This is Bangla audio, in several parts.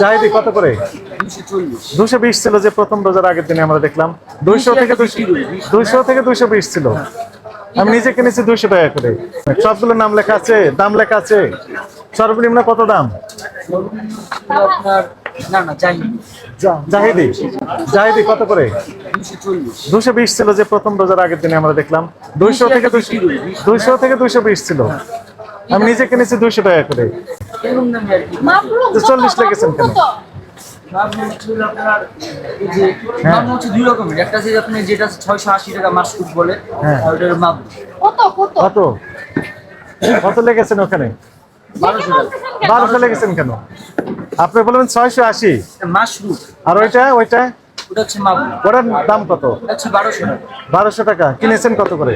জাহিদি কত করে? দুশো বিশ ছিল যে প্রথম রোজার আগের দিনে আমরা দেখলাম। দুইশো থেকে দুইশো থেকে দুইশো বিশ ছিল। আমি নিজে কিনেছি দুইশো টাকা করে। সবগুলোর নাম লেখা আছে, দাম লেখা আছে। সর্বনিম্ন কত দাম? জাহিদি জাহিদি কত করে? দুশো বিশ ছিল যে প্রথম রোজার আগের দিনে আমরা দেখলাম। দুইশো থেকে দুইশো থেকে দুইশো বিশ ছিল। আমি নিজে কিনেছি দুইশো টাকা করে। 40 লেগেছেন কেন? হচ্ছে হলো আপনার এই যে মাছ হচ্ছে দুই রকমের। একটা আছে আপনি যেটা ছয়শো আশি টাকা বলে হ্যাঁ। আর ওটার মাপ। কত কত? কত? কত লেগেছেন ওখানে? বারোশো লেগেছেন কেন? আপনি বলবেন ছয়শো আশি। মাছ রুট আর ওইটা ওইটা? ওটা হচ্ছে মাপ ওটার দাম কত? হচ্ছে বারোশো টাকা। বারোশো টাকা। কিনেছেন কত করে?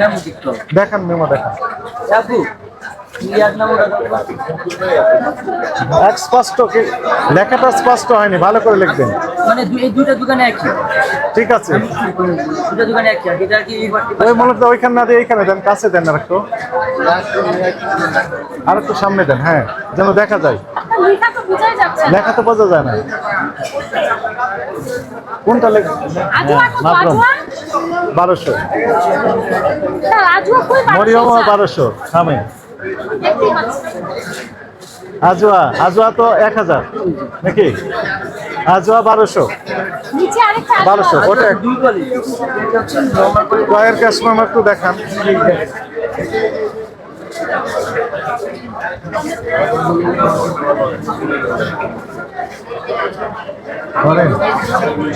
দেখতে দেখান মেমো দেখান। আপু। এক স্পষ্ট লেখাটা স্পষ্ট হয়নি ভালো করে লিখবেন। মানে এই দুইটা দোকানে একই। ঠিক আছে। দুটা দোকানে একই এটা কি ওই মূলত ওইখানে না দিয়ে এইখানে দেন কাছে দেন আর একটু। আর একটু সামনে দেন হ্যাঁ। যেন দেখা যায়। লেখা তো বোঝা যায় না। কোনটা লেখ? আজুয়া কত? মাত্রম। আজুয়া? বারোশো। স্যার আজুয়া কই মরিয়ম বারোশো পাচ্ছি। আজোয়া আজোয়া তো এক হাজার। নাকি? আজোয়া বারোশো। নিচে আরেকটা আজুয়া। বারোশো ওটা এক- দুই কোয়ালিটি এটা হচ্ছে normal quality। কয়ের কাস্টমার একটু দেখান ধরেন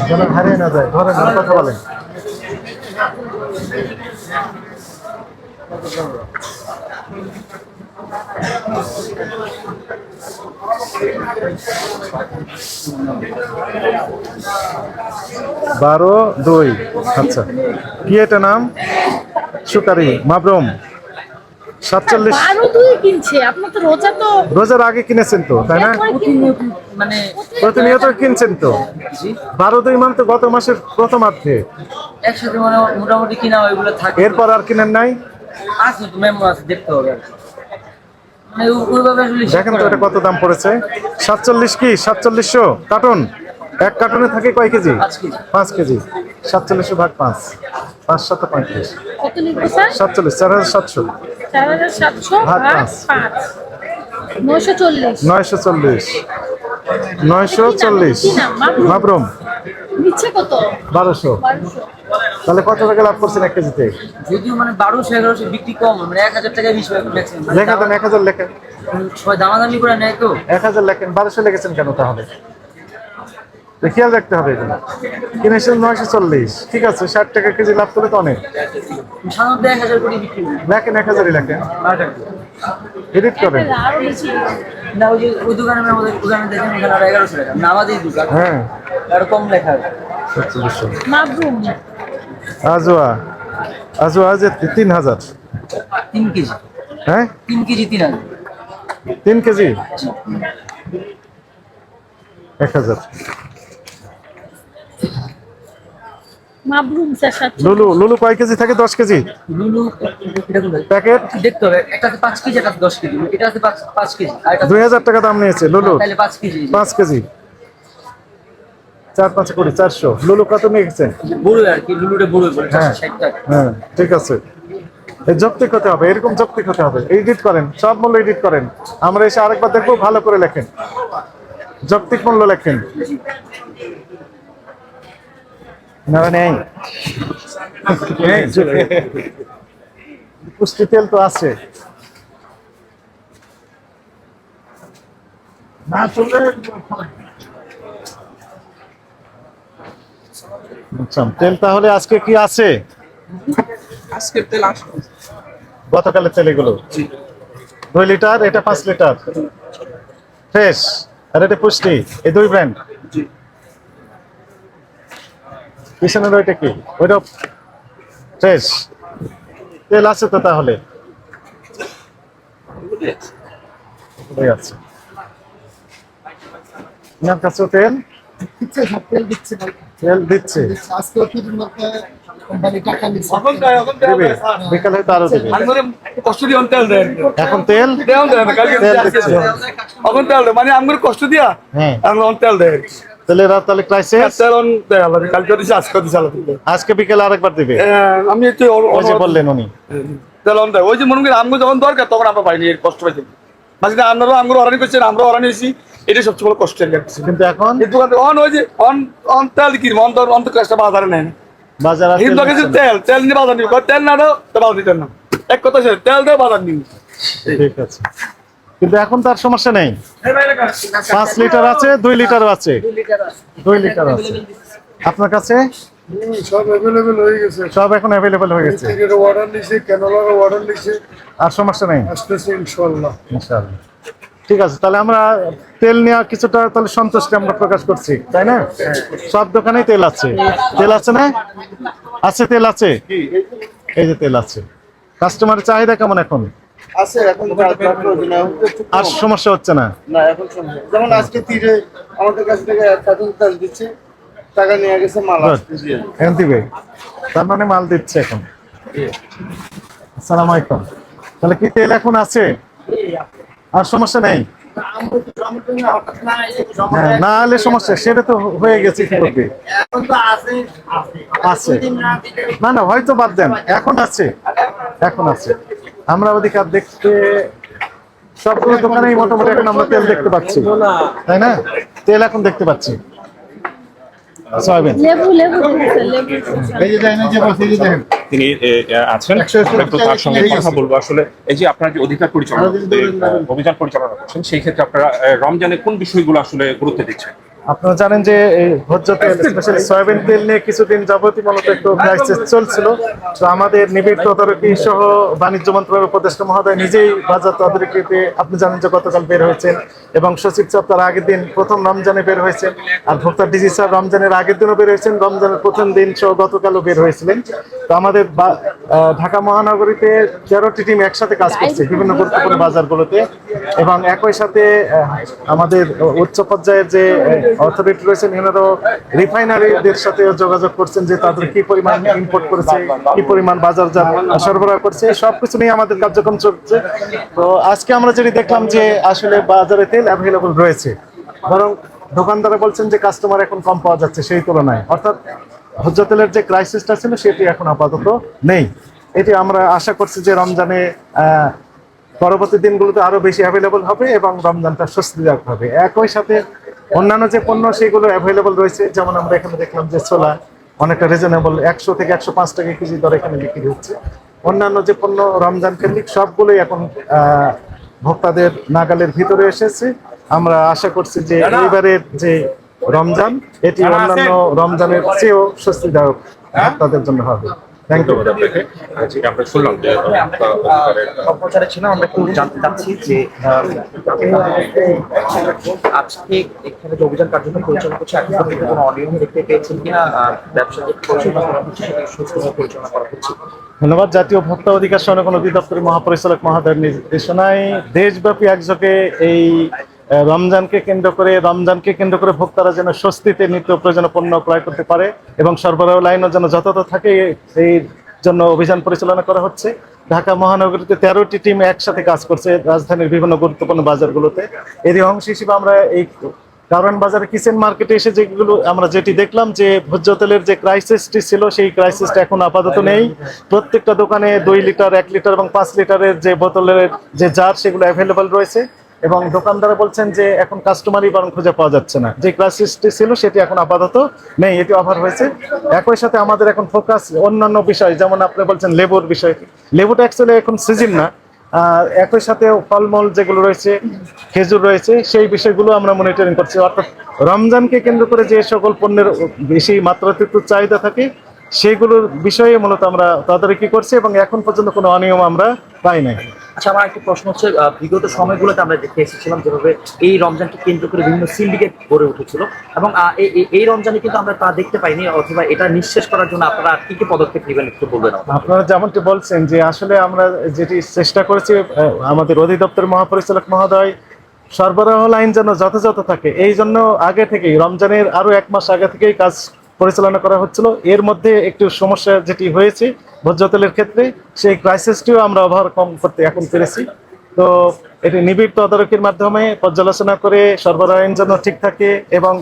যেন হারিয়ে না যায়। ধরেন কথা বলেন। বারো দুই আচ্ছা। কি এটা নাম? সুকারি মাবরম। সাতচল্লিশ বারো দুই কিনছে। আপনার তো রোজা তো রোজার আগে কিনেছেন তো তাই না? মানে প্রতিনিয়ত কিনছেন তো? জি। বারো দুই মান তো গত মাসের প্রথমার্ধে। একসাথে মানে মোটামুটি কিনা ওইগুলো থাকে। এরপর আর কিনেন নাই? আছে তো মেমো আছে দেখতে হবে। মানে দেখেন তো এটা কত দাম পড়েছে। সাতচল্লিশ কি? সাতচল্লিশশো? কার্টন? এক কার্টনে থাকে কয় কেজি? পাঁচ কেজি। সাতচল্লিশশো ভাগ পাঁচ। পাঁচ শত পঁয়ত্রিশ। সাতচল্লিশ চার হাজার সাতশো। চার হাজার সাতশো ভাগ ভাগ পাঁচ। পাঁচ। নয়শো চল্লিশ। নয়শো চল্লিশ। নয়শো চল্লিশ। কি মাবরুম? মাবরুম। নিচ্ছে কত? বারোশো। তাহলে কত টাকা লাভ করছেন এক কেজিতে? যদিও মানে বারোশো এগারোশো বিক্রি কম মানে এক হাজার টাকায় বেশি লেখা দেন এক হাজার লেখেন। সবাই দামাদামি করে নেয় তো। এক হাজার লেখেন বারোশো লেগেছেন কেন তাহলে? খেয়াল রাখতে হবে এগুলো। কিনেছেন নয়শো চল্লিশ ঠিক আছে ষাট টাকা কেজি লাভ করলে তো অনেক। হাজার করে লেখেন এক হাজারই লেখেন। এডিট করেন। হ্যাঁ। কম লেখা আজোয়া আজোয়া যে তিন হাজার। তিন কেজি। হ্যাঁ? তিন কেজি তিন হাজার। তিন কেজি? এক হাজার। মাবরুম স্যার লুলু লুলু কয় কেজি থাকে? দশ কেজি? লুলু প্যাকেট? দেখতে হবে? একটা কেজি একটা কেজি। এটা আছে কেজি। আর টাকা দাম নিয়েছে লুলু। তাহলে পাঁচ কেজি। চার পাঁচ চারশো। লুলু কত নিয়েছেন বড় আর কি লুলুটা বড় বলে হ্যাঁ টাকা। হ্যাঁ ঠিক আছে। এই যৌক্তিক হতে হবে এরকম যৌক্তিক হতে হবে। এডিট করেন সব মূল্য এডিট করেন। আমরা এসে আরেকবার দেখব ভালো করে লেখেন। যৌক্তিক মূল্য লেখেন। না নেই। পুষ্টি তেল তো আছে। না চলে আচ্ছা তেল তাহলে আজকে কি আছে? আজকের তেল আসবে গতকালের তেল এগুলো? দুই লিটার এটা পাঁচ লিটার। ফ্রেশ। আর এটা পুষ্টি। এই দুই ব্র্যান্ড? পিছনের ওইটা কি? ওইটা ফ্রেশ। তেল আছে তো তাহলে? আছে। আপনার কাছেও তেল? তেল দিচ্ছে তেল দিচ্ছে। বিকালে আরও দেবে। আমি মানে। এখন তেল? দিচ্ছে। তেল মানে আমার কষ্ট দিয়া হ্যাঁ। এখন অন তেল দেয়। কি। তাহলে ক্রাইসিস তেল অন দেয় কালকে দিছে আজকে দিছে আজকে বিকেলে আরেকবার দিবে? আমি একটু ওই যে বললেন উনি। অন ওই যে মনে করি যখন দরকার তখন আমরা পাইনি কষ্ট পাইছি। মাঝে আপনারও আমগুলো অরানি করছেন আমরা অরানি হয়েছি। এটাই সবচেয়ে বড় কষ্টের কাছে কিন্তু এখন? দোকান অন ওই যে অন অন তেল কি অন তো অন তো কাজটা বাজারে নেয় না। বাজার তেল হিন্দু কাছে তেল তেল নিয়ে বাজার নিবে। তেল না দাও তো বাজার দিতেন না। এক কথা তেল দেও বাজার নিবে। ঠিক আছে। কিন্তু এখন তার সমস্যা নেই। পাঁচ লিটার আছে দুই লিটারও আছে। দুই লিটার আছে। আপনার কাছে? সব অ্যাভেলেবেল হয়ে গেছে। সব এখন অ্যাভেলেবল হয়ে গেছে। অর্ডার নিছে ক্যানোলার অর্ডার নিছে। আর সমস্যা নেই? আসতেছে ইনশাল্লাহ ইনশাআল্লাহ। ঠিক আছে তাহলে আমরা তেল নেওয়া কিছুটা তাহলে সন্তুষ্টি আমরা প্রকাশ করছি তাই না? সব দোকানেই তেল আছে। তেল আছে না? আছে তেল আছে? এই যে তেল আছে। কাস্টমারের চাহিদা কেমন এখন? আছে এখন আর সমস্যা হচ্ছে না? না এখন সমস্যা। যেমন আজকে তীরে আমাদের কাছ থেকে কার্টুন তেল দিচ্ছে টাকা নিয়ে গেছে মাল. এখন দিবে তার মানে মাল দিচ্ছে এখন। আসসালামু আলাইকুম। তাহলে কি তেল এখন আছে? আর সমস্যা নেই? হ্যাঁ, না হলে সমস্যা সেটা তো হয়ে গেছে কি করবে আছে। না না হয়তো বাদ দেন। এখন আছে। এখন আছে। আমরা অধিকার দেখতে সবগুলো দোকানেই মোটামুটি এখন আমরা তেল দেখতে পাচ্ছি। তাই না? তেল এখন দেখতে পাচ্ছি। তিনি আছেন। তার সঙ্গে কথা বলব। আসলে এই যে আপনারা যে অধিকার পরিচালনা অভিযান পরিচালনা করছেন সেই ক্ষেত্রে আপনারা আহ, রমজানে কোন বিষয়গুলো আসলে গুরুত্ব দিচ্ছেন? আপনারা জানেন যে এই ভোজ্য তেল স্পেশালি সয়াবিন তেল নিয়ে কিছুদিন যাবতীয় মূলত একটু ক্রাইসিস চলছিল। তো আমাদের নিবিড় তদারকি সহ বাণিজ্য মন্ত্রণালয়ের উপদেষ্টা মহোদয় নিজেই বাজার তদারকিতে আপনি জানেন যে গতকাল বের হয়েছেন এবং সচিব সাহেব তার আগের দিন প্রথম রমজানে বের হয়েছেন আর ভোক্তা ডিজি স্যার রমজানের আগের দিনও বের হয়েছেন রমজানের প্রথম দিন সহ গতকালও বের হয়েছিলেন। তো আমাদের ঢাকা মহানগরীতে তেরোটি টিম একসাথে কাজ করছে বিভিন্ন গুরুত্বপূর্ণ বাজারগুলোতে এবং একই সাথে আমাদের উচ্চ পর্যায়ের যে অথরিটি রয়েছেন, এনারাও রিফাইনারিদের সাথে যোগাযোগ করছেন যে তাদের কি পরিমাণ ইম্পোর্ট করেছে, কি পরিমাণ বাজারজাত সরবরাহ করছে সবকিছু নিয়ে আমাদের কার্যক্রম চলছে। তো আজকে আমরা যেটি দেখলাম যে আসলে বাজারে তেল অ্যাভেলেবল রয়েছে। বরং দোকানদারা বলছেন যে কাস্টমার এখন কম পাওয়া যাচ্ছে সেই তুলনায়। অর্থাৎ ভোজ্য তেলের যে ক্রাইসিসটা ছিল সেটি এখন আপাতত নেই। এটি আমরা আশা করছি যে রমজানে পরবর্তী দিনগুলোতে আরও বেশি অ্যাভেলেবল হবে এবং রমজানটা স্বস্তিদায়ক হবে। একই সাথে অন্যান্য যে পণ্য সেগুলো অ্যাভেলেবল রয়েছে। যেমন আমরা এখানে দেখলাম যে ছোলা অনেকটা রিজনেবল একশো থেকে একশো পাঁচ টাকা কেজি দরে এখানে বিক্রি হচ্ছে। অন্যান্য যে পণ্য রমজান কেন্দ্রিক সবগুলোই এখন ভোক্তাদের নাগালের ভিতরে এসেছে। আমরা আশা করছি যে এবারের যে রমজান এটি অন্যান্য রমজানের চেয়েও স্বস্তিদায়ক তাদের জন্য হবে। ধন্যবাদ আপনাকে আজকে আমরা শুনলাম যে আহ, ছিলাম আমরা একটু জানতে চাচ্ছি যে আজকে এখানে যে অভিযান কার্যক্রম পরিচালনা করছে এখন পর্যন্ত কোনো অনিয়ম দেখতে পেয়েছেন কিনা? আহ, পরিচালনা করা হচ্ছে সুস্থভাবে পরিচালনা করা হচ্ছে। ধন্যবাদ। জাতীয় ভোক্তা অধিকার সংরক্ষণ অধিদপ্তরের মহাপরিচালক মহোদয়ের নির্দেশনায় দেশব্যাপী একযোগে এই রমজানকে কেন্দ্র করে, রমজানকে কেন্দ্র করে ভোক্তারা যেন স্বস্তিতে নিত্য প্রয়োজনীয় পণ্য ক্রয় করতে পারে এবং সরবরাহ লাইনও যেন যথাযথ থাকে, এই জন্য অভিযান পরিচালনা করা হচ্ছে। ঢাকা মহানগরীতে তেরোটি টিম একসাথে কাজ করছে রাজধানীর বিভিন্ন গুরুত্বপূর্ণ বাজারগুলোতে। এরই অংশ হিসেবে আমরা এই কারণ বাজারে কিচেন মার্কেটে এসে যেগুলো আমরা যেটি দেখলাম যে ভোজ্য তেলের যে ক্রাইসিসটি ছিল, সেই ক্রাইসিসটা এখন আপাতত নেই। প্রত্যেকটা দোকানে দুই লিটার, এক লিটার এবং পাঁচ লিটারের যে বোতলের যে জার, সেগুলো অ্যাভেলেবল রয়েছে। এবং দোকানদারা বলছেন যে এখন কাস্টমারই বরং খুঁজে পাওয়া যাচ্ছে না। যে ক্রাইসিসটি ছিল সেটি এখন আপাতত নেই এটি অফার হয়েছে। একই সাথে আমাদের এখন ফোকাস অন্যান্য বিষয় যেমন আপনি বলছেন লেবুর বিষয়। লেবুটা অ্যাকচুয়ালি এখন সিজন না। একই সাথে ফলমূল যেগুলো রয়েছে খেজুর রয়েছে সেই বিষয়গুলো আমরা মনিটরিং করছি। অর্থাৎ রমজানকে কেন্দ্র করে যে সকল পণ্যের বেশি মাত্রাতিরিক্ত চাহিদা থাকে সেগুলোর বিষয়ে মূলত আমরা তদারকি করছি এবং এখন পর্যন্ত কোনো অনিয়ম আমরা পাই নাই আচ্ছা আমার একটা প্রশ্ন হচ্ছে বিগত সময়গুলোতে আমরা দেখে এসেছিলাম যেভাবে এই রমজানকে কেন্দ্র করে বিভিন্ন সিন্ডিকেট গড়ে উঠেছিল এবং এই- রমজানে কিন্তু আমরা তা দেখতে পাইনি অথবা এটা নিঃশেষ করার জন্য আপনারা আর কি কি পদক্ষেপ নেবেন একটু বলবেন? আপনারা যেমনটি বলছেন যে আসলে আমরা যেটি চেষ্টা করেছি আমাদের অধিদপ্তর মহাপরিচালক মহোদয় সরবরাহ লাইন যেন যথাযথ থাকে এই জন্য আগে থেকেই রমজানের আরও এক মাস আগে থেকেই কাজ পরিচালনা করা হচ্ছিল। এর মধ্যে একটু সমস্যা যেটি হয়েছে ভোজ্য তেলের ক্ষেত্রে, সেই ক্রাইসিসটিও আমরা ওভারকম করতে এখন পেরেছি। তো এটি নিবিড় তদারকির মাধ্যমে পর্যালোচনা করে সরবরাহের জন্য ঠিক থাকে এবং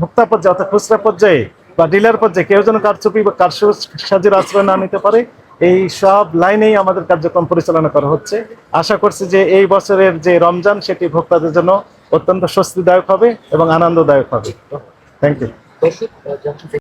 ভোক্তা পর্যায়ে অর্থাৎ খুচরা পর্যায়ে বা ডিলার পর্যায়ে কেউ যেন কারচুপি বা কারসাজির আশ্রয় না নিতে পারে, এই সব লাইনেই আমাদের কার্যক্রম পরিচালনা করা হচ্ছে। আশা করছি যে এই বছরের যে রমজান, সেটি ভোক্তাদের জন্য অত্যন্ত স্বস্তিদায়ক হবে এবং আনন্দদায়ক হবে। Thank you